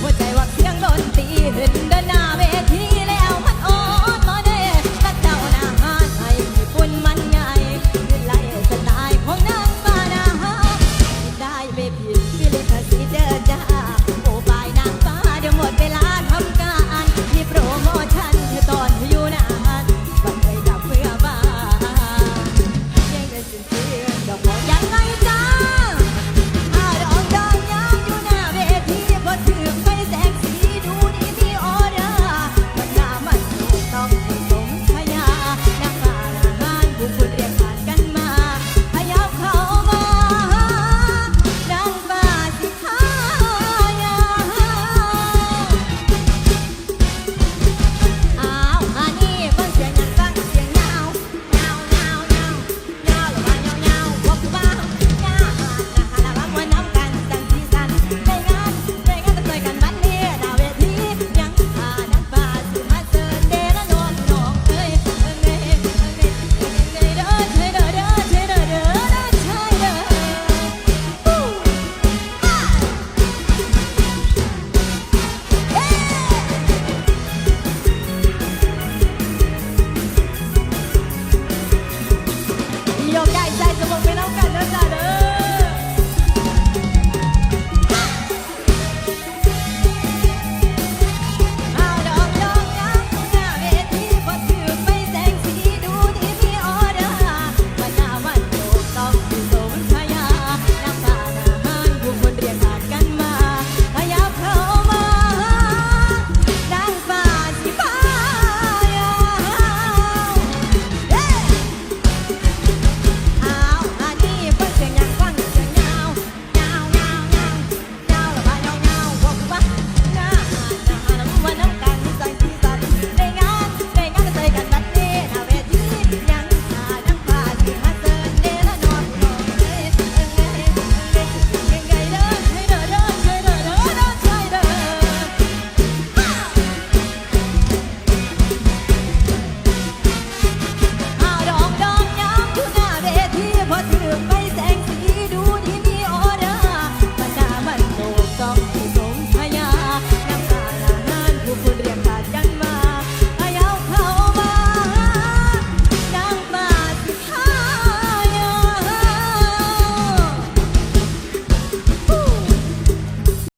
หัวใจว่าเสียงดนตรีขึ้นเดินหน้าเวที